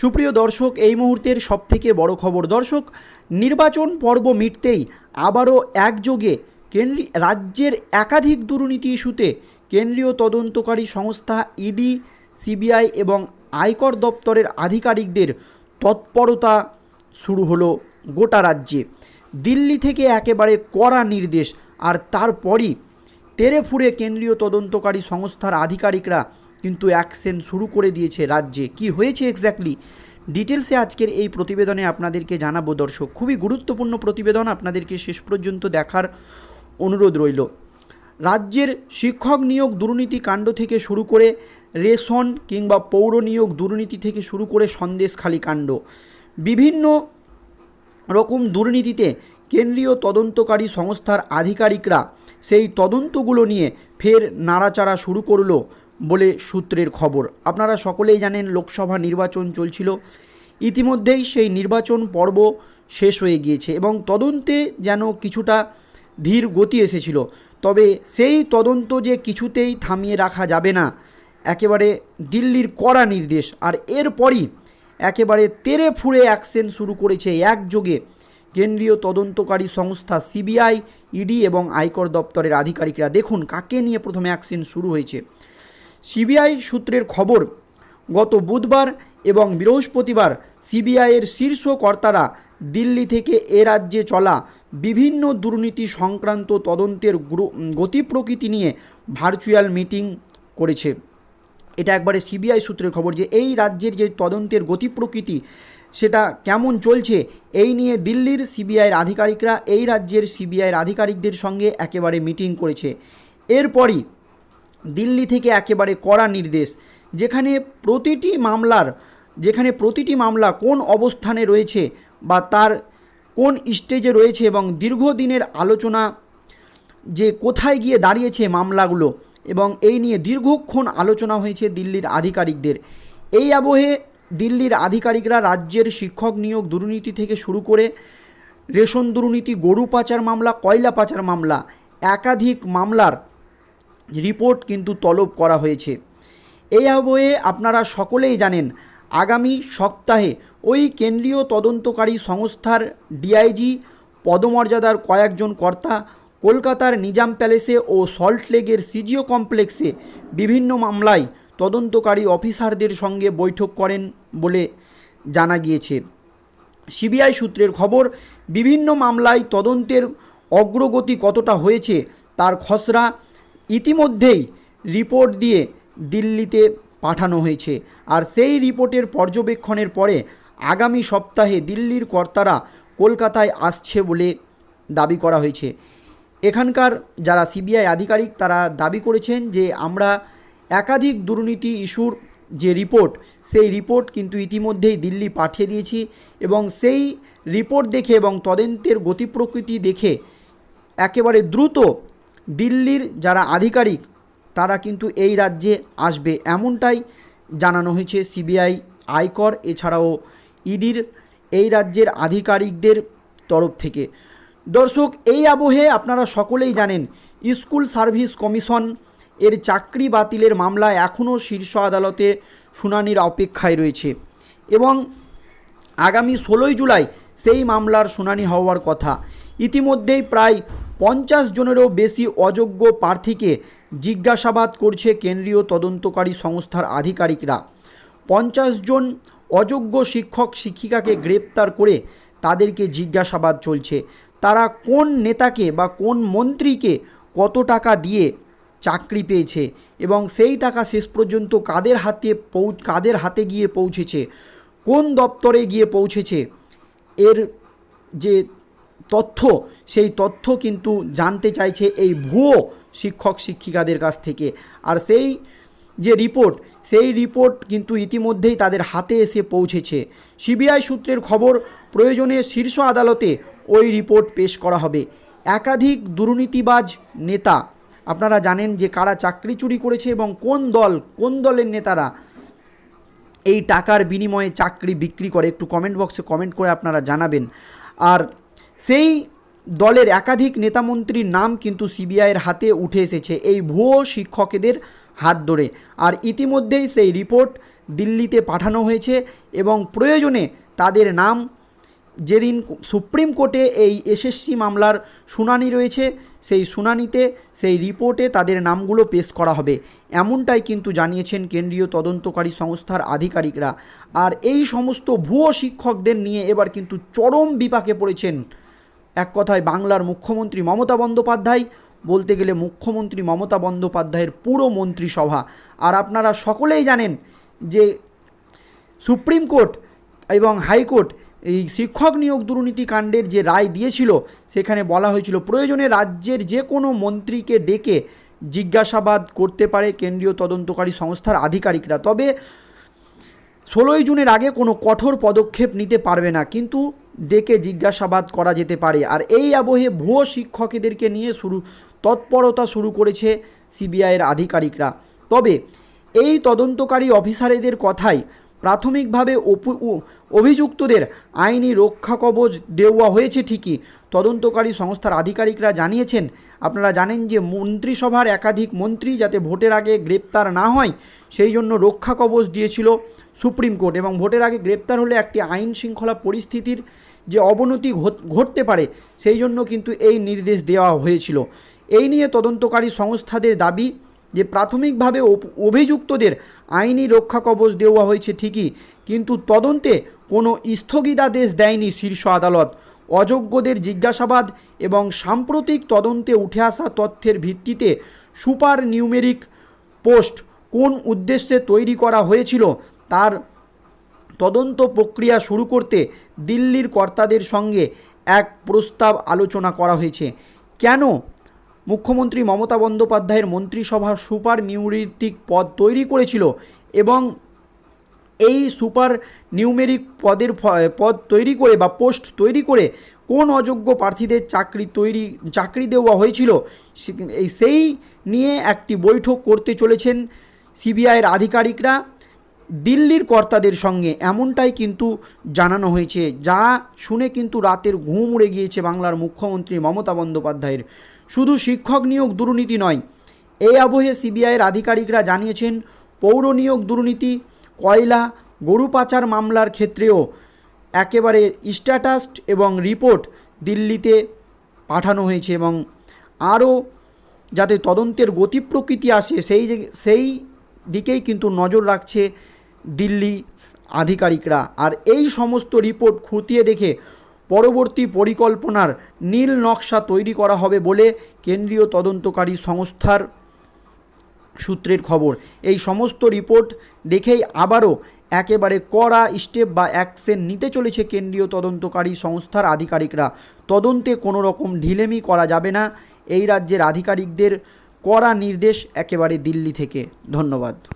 সুপ্রিয় দর্শক, এই মুহূর্তের সবথেকে বড় খবর, দর্শক, নির্বাচন পর্ব মিটতেই আবারও একযোগে কেন্দ্রী, রাজ্যের একাধিক দুর্নীতি ইস্যুতে কেন্দ্রীয় তদন্তকারী সংস্থা ইডি, সিবিআই এবং আয়কর দপ্তরের আধিকারিকদের তৎপরতা শুরু হলো গোটা রাজ্যে। দিল্লি থেকে একেবারে কড়া নির্দেশ, আর তারপরই তেরে ফুড়ে কেন্দ্রীয় তদন্তকারী সংস্থার আধিকারিকরা কিন্তু অ্যাকশন শুরু করে দিয়েছে রাজ্যে। কি হয়েছে এক্স্যাক্টলি ডিটেলসে আজকের এই প্রতিবেদনে আপনাদেরকে জানাব দর্শক। খুবই গুরুত্বপূর্ণ প্রতিবেদন আপনাদেরকে শেষ পর্যন্ত দেখার অনুরোধ রইল। রাজ্যের শিক্ষক নিয়োগ দুর্নীতি কাণ্ড থেকে শুরু করে রেশন কিংবা পৌর নিয়োগ দুর্নীতি থেকে শুরু করে সন্দেশখালী কাণ্ড। বিভিন্ন রকম দুর্নীতিতে কেন্দ্রীয় তদন্তকারী সংস্থার আধিকারিকরা সেই তদন্তগুলো নিয়ে ফের নাড়াচাড়া শুরু করল। বলে সূত্রের খবর। আপনারা সকলেই জানেন লোকসভা নির্বাচন চলছিল। ইতিমধ্যেই সেই নির্বাচন পর্ব শেষ হয়ে গিয়েছে এবং তদন্তে যেন কিছুটা ধীর গতি এসেছিল। তবে সেই তদন্ত যে কিছুতেই থামিয়ে রাখা যাবে না, একেবারে দিল্লির কড়া নির্দেশ। আর এরপরই একেবারে তেরে ফুড়ে অ্যাকশন শুরু করেছে একযোগে কেন্দ্রীয় তদন্তকারী সংস্থা সিবিআই, ইডি এবং আয়কর দপ্তরের আধিকারিকরা। দেখুন কাকে নিয়ে প্রথমে অ্যাকশন শুরু হয়েছে। সিবিআই সূত্রের খবর, গত বুধবার এবং বৃহস্পতিবার সিবিআইয়ের শীর্ষ কর্তারা দিল্লি থেকে এ রাজ্যে চলা বিভিন্ন দুর্নীতি সংক্রান্ত তদন্তের গতি প্রকৃতি নিয়ে ভার্চুয়াল মিটিং করেছে। এটা একবারে সিবিআই সূত্রের খবর যে এই রাজ্যের যে তদন্তের গতি প্রকৃতি, সেটা কেমন চলছে, এই নিয়ে দিল্লির সিবিআইয়ের আধিকারিকরা এই রাজ্যের সিবিআইয়ের আধিকারিকদের সঙ্গে একেবারে মিটিং করেছে। এরপরই দিল্লি থেকে একেবারে কড়া নির্দেশ। যেখানে প্রতিটি মামলার, যেখানে প্রতিটি মামলা কোন অবস্থানে রয়েছে বা তার কোন স্টেজে রয়েছে এবং দীর্ঘদিনের আলোচনা যে কোথায় গিয়ে দাঁড়িয়েছে মামলাগুলো এবং এই নিয়ে দীর্ঘক্ষণ আলোচনা হয়েছে দিল্লির আধিকারিকদের। এই আবহে দিল্লির আধিকারিকরা রাজ্যের শিক্ষক নিয়োগ দুর্নীতি থেকে শুরু করে রেশন দুর্নীতি, গরু পাচার মামলা, কয়লা পাচার মামলা, একাধিক মামলার রিপোর্ট কিন্তু তলব করা হয়েছে। এই আবহে আপনারা সকলেই জানেন, আগামী সপ্তাহে ওই কেন্দ্রীয় তদন্তকারী সংস্থার ডিআইজি, পদমর্যাদার কয়েকজন কর্তা কলকাতার নিজাম প্যালেসে ও সল্টলেকের সিজিও কমপ্লেক্সে বিভিন্ন মামলায় তদন্তকারী অফিসারদের সঙ্গে বৈঠক করেন বলে জানা গিয়েছে। সিবিআই সূত্রের খবর, বিভিন্ন মামলায় তদন্তের অগ্রগতি কতটা হয়েছে তার খসড়া ইতিমধ্যেই রিপোর্ট দিয়ে দিল্লিতে পাঠানো হয়েছে। আর সেই রিপোর্টের পর্যবেক্ষণের পরে আগামী সপ্তাহে দিল্লির কর্তারা কলকাতায় আসছে বলে দাবি করা হয়েছে। এখানকার যারা সিবিআই আধিকারিক, তারা দাবি করেছেন যে আমরা একাধিক দুর্নীতি ইস্যুর যে রিপোর্ট, সেই রিপোর্ট কিন্তু ইতিমধ্যেই দিল্লি পাঠিয়ে দিয়েছি এবং সেই রিপোর্ট দেখে এবং তদন্তের গতি প্রকৃতি দেখে একেবারে দ্রুত দিল্লির যারা আধিকারিক, তারা কিন্তু এই রাজ্যে আসবে এমনটাই জানানো হয়েছে সিবিআই আয়কর, এছাড়াও ইডির এই রাজ্যের আধিকারিকদের তরফ থেকে। দর্শক, এই আবহে আপনারা সকলেই জানেন, স্কুল সার্ভিস কমিশন এর চাকরি বাতিলের মামলা এখনও শীর্ষ আদালতে শুনানির অপেক্ষায় রয়েছে এবং আগামী ষোলোই জুলাই সেই মামলার শুনানি হওয়ার কথা। ইতিমধ্যেই প্রায় পঞ্চাশ জনেরও বেশি অযোগ্য প্রার্থীকে জিজ্ঞাসাবাদ করছে কেন্দ্রীয় তদন্তকারী সংস্থার আধিকারিকরা। পঞ্চাশ জন অযোগ্য শিক্ষক, শিক্ষিকাকে গ্রেপ্তার করে তাদেরকে জিজ্ঞাসাবাদ চলছে। তারা কোন নেতাকে বা কোন মন্ত্রীকে কত টাকা দিয়ে চাকরি পেয়েছে এবং সেই টাকা শেষ পর্যন্ত কাদের হাতে পৌ কাদের হাতে গিয়ে পৌঁছেছে, কোন দপ্তরে গিয়ে পৌঁছেছে, এর যে তথ্য, সেই তথ্য কিন্তু জানতে চাইছে এই ভুয়ো শিক্ষক, শিক্ষিকাদের কাছ থেকে। আর সেই যে রিপোর্ট, সেই রিপোর্ট কিন্তু ইতিমধ্যেই তাদের হাতে এসে পৌঁছেছে। সিবিআই সূত্রের খবর, প্রয়োজনে শীর্ষ আদালতে ওই রিপোর্ট পেশ করা হবে। একাধিক দুর্নীতিবাজ নেতা, আপনারা জানেন যে কারা চাকরি চুরি করেছে এবং কোন দল, কোন দলের নেতারা এই টাকার বিনিময়ে চাকরি বিক্রি করে। একটু কমেন্ট বক্সে কমেন্ট করে আপনারা জানাবেন। আর সেই দলের একাধিক নেতামন্ত্রীর নাম কিন্তু সিবিআইয়ের হাতে উঠে এসেছে এই ভুয়ো শিক্ষকেদের হাত ধরে। আর ইতিমধ্যেই সেই রিপোর্ট দিল্লিতে পাঠানো হয়েছে এবং প্রয়োজনে তাদের নাম যেদিন সুপ্রিম কোর্টে এই এসএসসি মামলার শুনানি রয়েছে, সেই শুনানিতে সেই রিপোর্টে তাদের নামগুলো পেশ করা হবে। এমনটাই কিন্তু জানিয়েছেন কেন্দ্রীয় তদন্তকারী সংস্থার আধিকারিকরা। আর এই সমস্ত ভুয়ো শিক্ষকদের নিয়ে এবার কিন্তু চরম বিপাকে পড়েছেন এক কথায় বাংলার মুখ্যমন্ত্রী মমতা বন্দ্যোপাধ্যায় বলতে গেলে মুখ্যমন্ত্রী মমতা বন্দ্যোপাধ্যায়ের পুরো মন্ত্রিসভা। আর আপনারা সকলেই জানেন যে সুপ্রিম কোর্ট এবং হাইকোর্ট এই শিক্ষক নিয়োগ দুর্নীতি কাণ্ডের যে রায় দিয়েছিল, সেখানে বলা হয়েছিল প্রয়োজনে রাজ্যের যে কোনো মন্ত্রীকে ডেকে জিজ্ঞাসাবাদ করতে পারে কেন্দ্রীয় তদন্তকারী সংস্থার আধিকারিকরা। তবে ষোলোই জুনের আগে কোনো কঠোর পদক্ষেপ নিতে পারবে না, কিন্তু ডেকে জিজ্ঞাসাবাদ করা যেতে পারে। আর এই আবহে ভুয়ো শিক্ষকদেরকে নিয়ে শুরু, তৎপরতা শুরু করেছে সিবিআইয়ের আধিকারিকরা। তবে এই তদন্তকারী অফিসারেদের কথাই প্রাথমিকভাবে অভিযুক্তদের আইনি রক্ষা কবচ দেওয়া হয়েছে ঠিকই। তদন্তকারী সংস্থার আধিকারিকরা জানিয়েছেন, আপনারা জানেন যে মন্ত্রিসভার একাধিক মন্ত্রী যাতে ভোটের আগে গ্রেপ্তার না হয়, সেই জন্য রক্ষা কবচ দিয়েছিল সুপ্রিম কোর্ট এবং ভোটের আগে গ্রেপ্তার হলে একটি আইন শৃঙ্খলা পরিস্থিতির যে অবনতি ঘট- ঘটতে পারে, সেই জন্য কিন্তু এই নির্দেশ দেওয়া হয়েছিল। এই নিয়ে তদন্তকারী সংস্থাদের দাবি যে প্রাথমিকভাবে অভিযুক্তদের আইনি রক্ষা কবচ দেওয়া হয়েছে ঠিকই, কিন্তু তদন্তে কোনো স্থগিতাদেশ দেয়নি শীর্ষ আদালত। অযোগ্যদের জিজ্ঞাসাবাদ এবং সাম্প্রতিক তদন্তে উঠে আসা তথ্যের ভিত্তিতে সুপার নিউমেরিক পোস্ট কোন উদ্দেশ্যে তৈরি করা হয়েছিল তার তদন্ত প্রক্রিয়া শুরু করতে দিল্লির কর্তাদের সঙ্গে এক প্রস্তাব আলোচনা করা হয়েছে। কেন মুখ্যমন্ত্রী মমতা বন্দ্যোপাধ্যায়ের মন্ত্রিসভা সুপার নিউমেরিটিক পদ তৈরি করেছিল এবং এই সুপার নিউমেরিক পদের পদ তৈরি করে বা পোস্ট তৈরি করে কোন অযোগ্য প্রার্থীদের চাকরি তৈরি, চাকরি দেওয়া হয়েছিল সেই নিয়ে একটি বৈঠক করতে চলেছেন সিবিআইয়ের আধিকারিকরা। দিল্লির কর্তাদের সঙ্গে এমনটাই কিন্তু জানানো হয়েছে, যা শুনে কিন্তু রাতের ঘুম উড়ে গিয়েছে বাংলার মুখ্যমন্ত্রী মমতা বন্দ্যোপাধ্যায়ের। শুধু শিক্ষক নিয়োগ দুর্নীতি নয় এই আবহে সিবিআইয়ের আধিকারিকরা জানিয়েছেন, পৌর নিয়োগ দুর্নীতি, কয়লা, গরু পাচার মামলার ক্ষেত্রেও একেবারে স্ট্যাটাস এবং রিপোর্ট দিল্লিতে পাঠানো হয়েছে এবং আরও যাতে তদন্তের গতি প্রকৃতি আসে, সেই সেই দিকেই কিন্তু নজর রাখছে দিল্লি আধিকারিকরা। আর এই সমস্ত রিপোর্ট খুঁটিয়ে দেখে পরবর্তী পরিকল্পনার নীল নকশা তৈরি করা হবে বলে কেন্দ্রীয় তদন্তকারী সংস্থার সূত্রের খবর। এই সমস্ত রিপোর্ট দেখেই আবারও একেবারে কড়া স্টেপ বা অ্যাকশন নিতে চলেছে কেন্দ্রীয় তদন্তকারী সংস্থার আধিকারিকরা। তদন্তে কোনো রকম ঢিলেমি করা যাবে না। এই রাজ্যের আধিকারিকদের কড়া নির্দেশ একেবারে দিল্লি থেকে। ধন্যবাদ।